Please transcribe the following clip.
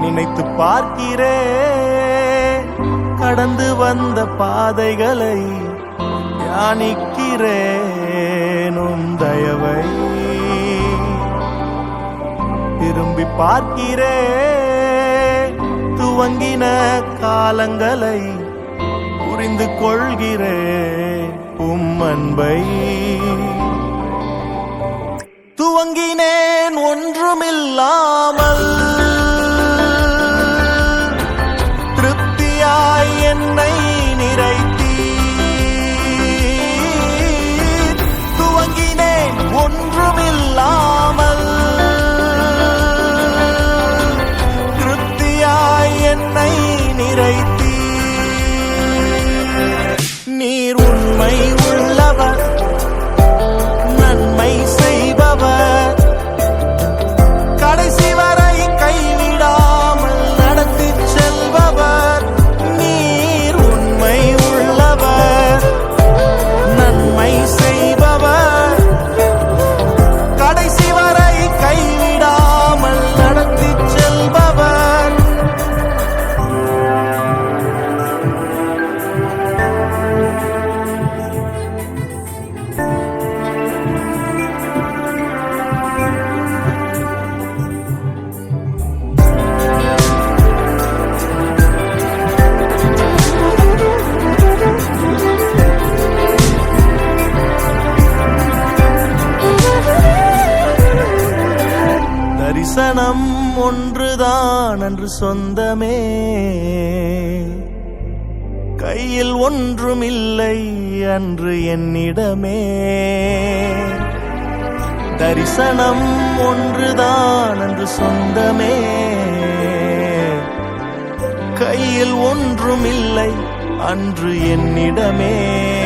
நினைத்து பார்க்கிறேன் கடந்து வந்த பாதைகளை தியானிக்கிறேனும் தயவை. திரும்பி பார்க்கிறேன் துவங்கின காலங்களை புரிந்து கொள்கிறேன் உம் அன்பை. வசனம் ஒன்றுதான் அன்று சொந்தமே. கையில் ஒன்றுமில்லை அன்று என்னிடமே. தரிசனம் ஒன்றுதான் அன்று சொந்தமே. கையில் ஒன்றுமில்லை அன்று என்னிடமே.